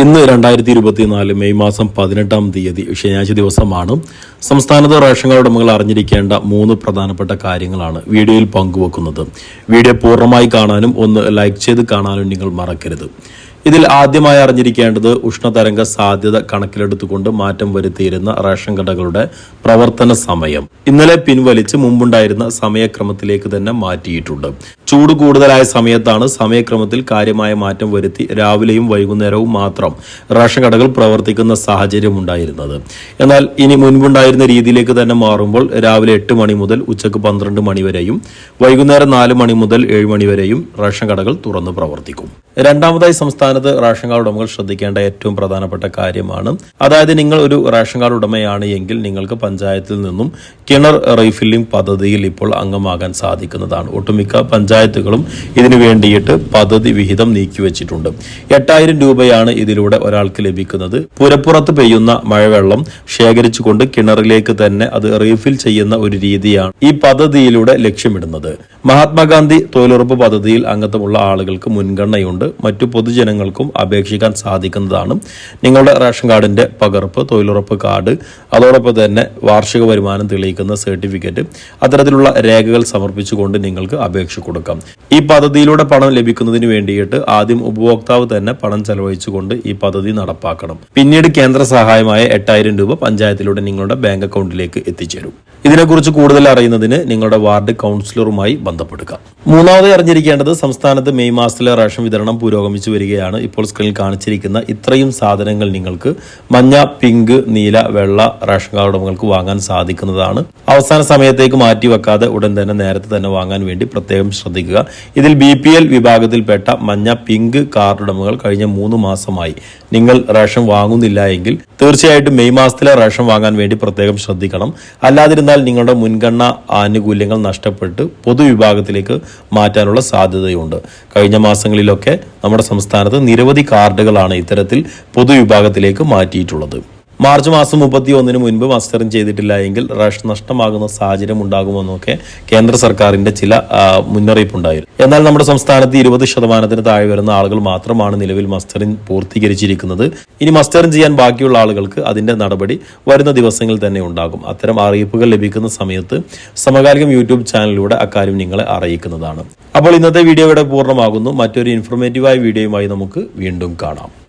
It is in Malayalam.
ഇന്ന് രണ്ടായിരത്തി ഇരുപത്തിനാല് മെയ് മാസം പതിനെട്ടാം തീയതി ശനിയാഴ്ച ദിവസമാണ്. സംസ്ഥാനത്ത് റേഷൻ കാർഡ് ഉടമകൾ അറിഞ്ഞിരിക്കേണ്ട മൂന്ന് പ്രധാനപ്പെട്ട കാര്യങ്ങളാണ് വീഡിയോയിൽ പങ്കുവെക്കുന്നത്. വീഡിയോ പൂർണമായി കാണാനും ഒന്ന് ലൈക്ക് ചെയ്ത് കാണാനും നിങ്ങൾ മറക്കരുത്. ഇതിൽ ആദ്യമായി അറിഞ്ഞിരിക്കേണ്ടത് ഉഷ്ണതരംഗ സാധ്യത കണക്കിലെടുത്തുകൊണ്ട് മാറ്റം വരുത്തിയിരുന്ന റേഷൻ കടകളുടെ പ്രവർത്തന സമയം. ഇന്നലെ പിൻവലിച്ച് മുമ്പുണ്ടായിരുന്ന സമയക്രമത്തിലേക്ക് തന്നെ മാറ്റിയിട്ടുണ്ട്. ചൂട് കൂടുതലായ സമയത്താണ് സമയക്രമത്തിൽ കാര്യമായ മാറ്റം വരുത്തി രാവിലെയും വൈകുന്നേരവും മാത്രം റേഷൻ കടകൾ പ്രവർത്തിക്കുന്ന സാഹചര്യം ഉണ്ടായിരുന്നത്. എന്നാൽ ഇനി മുൻപുണ്ടായിരുന്ന രീതിയിലേക്ക് തന്നെ മാറുമ്പോൾ രാവിലെ എട്ട് മണി മുതൽ ഉച്ചയ്ക്ക് പന്ത്രണ്ട് മണി വരെയും വൈകുന്നേരം നാല് മണി മുതൽ ഏഴ് മണി വരെയും റേഷൻ കടകൾ തുറന്ന് പ്രവർത്തിക്കും. രണ്ടാമതായി സംസ്ഥാനത്ത് റേഷൻ കാർഡ് ഉടമകൾ ശ്രദ്ധിക്കേണ്ട ഏറ്റവും പ്രധാനപ്പെട്ട കാര്യമാണ് അതായത് നിങ്ങൾ ഒരു റേഷൻ കാർഡ് ഉടമയാണ് എങ്കിൽ നിങ്ങൾക്ക് പഞ്ചായത്തിൽ നിന്നും കിണർ റീഫില്ലിംഗ് പദ്ധതിയിൽ ഇപ്പോൾ അംഗമാകാൻ സാധിക്കുന്നതാണ്. ഒട്ടുമിക്ക പഞ്ചായത്തുകളും ഇതിനു വേണ്ടിയിട്ട് പദ്ധതി വിഹിതം നീക്കിവച്ചിട്ടുണ്ട് എട്ടായിരം രൂപയാണ് ഇതിലൂടെ ഒരാൾക്ക് ലഭിക്കുന്നത്. പുരപ്പുറത്ത് പെയ്യുന്ന മഴവെള്ളം ശേഖരിച്ചുകൊണ്ട് കിണറിലേക്ക് തന്നെ അത് റീഫിൽ ചെയ്യുന്ന ഒരു രീതിയാണ് ഈ പദ്ധതിയിലൂടെ ലക്ഷ്യമിടുന്നത്. മഹാത്മാഗാന്ധി തൊഴിലുറപ്പ് പദ്ധതിയിൽ അംഗത്വമുള്ള ആളുകൾക്ക് മുൻഗണനയുണ്ട്. മറ്റു പൊതുജനങ്ങൾക്കും അപേക്ഷിക്കാൻ സാധിക്കുന്നതാണ്. നിങ്ങളുടെ റേഷൻ കാർഡിന്റെ പകർപ്പ് തൊഴിലുറപ്പ് കാർഡ് അതോടൊപ്പം തന്നെ വാർഷിക വരുമാനം തെളിയിക്കുന്ന സർട്ടിഫിക്കറ്റ് അത്തരത്തിലുള്ള രേഖകൾ സമർപ്പിച്ചുകൊണ്ട് നിങ്ങൾക്ക് അപേക്ഷ കൊടുക്കാം. ഈ പദ്ധതിയിലൂടെ പണം ലഭിക്കുന്നതിന് വേണ്ടിയിട്ട് ആദ്യം ഉപഭോക്താവ് തന്നെ പണം ചെലവഴിച്ചുകൊണ്ട് ഈ പദ്ധതി നടപ്പാക്കണം. പിന്നീട് കേന്ദ്ര സഹായമായ എട്ടായിരം രൂപ പഞ്ചായത്തിലൂടെ നിങ്ങളുടെ ബാങ്ക് അക്കൗണ്ടിലേക്ക് എത്തിച്ചേരും. ഇതിനെക്കുറിച്ച് കൂടുതൽ അറിയുന്നതിന് നിങ്ങളുടെ വാർഡ് കൗൺസിലറുമായി ബന്ധപ്പെടുക. മൂന്നാമത് അറിഞ്ഞിരിക്കേണ്ടത് സംസ്ഥാനത്ത് മെയ് മാസത്തിലെ റേഷൻ വിതരണം പുരോഗമിച്ചു വരികയാണ്. ഇപ്പോൾ സ്ക്രീനിൽ കാണിച്ചിരിക്കുന്ന ഇത്രയും സാധനങ്ങൾ നിങ്ങൾക്ക് മഞ്ഞ പിങ്ക് നീല വെള്ള റേഷൻ കാർഡ് ഉടമകൾക്ക് വാങ്ങാൻ സാധിക്കുന്നതാണ്. അവസാന സമയത്തേക്ക് മാറ്റി വെക്കാതെ ഉടൻ തന്നെ നേരത്തെ തന്നെ വാങ്ങാൻ വേണ്ടി പ്രത്യേകം ശ്രദ്ധിക്കുക. ഇതിൽ ബി പി എൽ വിഭാഗത്തിൽപ്പെട്ട മഞ്ഞ പിങ്ക് കാർഡ് ഉടമകൾ കഴിഞ്ഞ മൂന്ന് മാസമായി നിങ്ങൾ റേഷൻ വാങ്ങുന്നില്ല എങ്കിൽ തീർച്ചയായിട്ടും മെയ് മാസത്തിലെ റേഷൻ വാങ്ങാൻ വേണ്ടി പ്രത്യേകം ശ്രദ്ധിക്കണം. അല്ലാതിരുന്നാൽ നിങ്ങളുടെ മുൻഗണന ആനുകൂല്യങ്ങൾ നഷ്ടപ്പെട്ട് പൊതുവിഭാഗത്തിലേക്ക് മാറ്റാനുള്ള സാധ്യതയുണ്ട്. കഴിഞ്ഞ മാസങ്ങളിലൊക്കെ നമ്മുടെ സംസ്ഥാനത്ത് നിരവധി കാർഡുകളാണ് ഇത്തരത്തിൽ പൊതുവിഭാഗത്തിലേക്ക് മാറ്റിയിട്ടുള്ളത്. മാർച്ച് മാസം മുപ്പത്തി ഒന്നിന് മുൻപ് മസ്റ്ററിംഗ് ചെയ്തിട്ടില്ല എങ്കിൽ റേഷൻ നഷ്ടമാകുന്ന സാഹചര്യം ഉണ്ടാകുമെന്നൊക്കെ കേന്ദ്ര സർക്കാരിന്റെ ചില മുന്നറിയിപ്പ് മുന്നറിയിപ്പുണ്ടായിരുന്നു. എന്നാൽ നമ്മുടെ സംസ്ഥാനത്ത് ഇരുപത് ശതമാനത്തിന് താഴെ വരുന്ന ആളുകൾ മാത്രമാണ് നിലവിൽ മസ്റ്ററിംഗ് പൂർത്തീകരിച്ചിരിക്കുന്നത്. ഇനി മസ്റ്ററിംഗ് ചെയ്യാൻ ബാക്കിയുള്ള ആളുകൾക്ക് അതിന്റെ നടപടി വരുന്ന ദിവസങ്ങളിൽ തന്നെ ഉണ്ടാകും. അത്തരം അറിയിപ്പുകൾ ലഭിക്കുന്ന സമയത്ത് സമകാലികം യൂട്യൂബ് ചാനലിലൂടെ അക്കാര്യം നിങ്ങളെ അറിയിക്കുന്നതാണ്. അപ്പോൾ ഇന്നത്തെ വീഡിയോ ഇവിടെ പൂർണമാകുന്നു. മറ്റൊരു ഇൻഫോർമേറ്റീവായ വീഡിയോയുമായി നമുക്ക് വീണ്ടും കാണാം.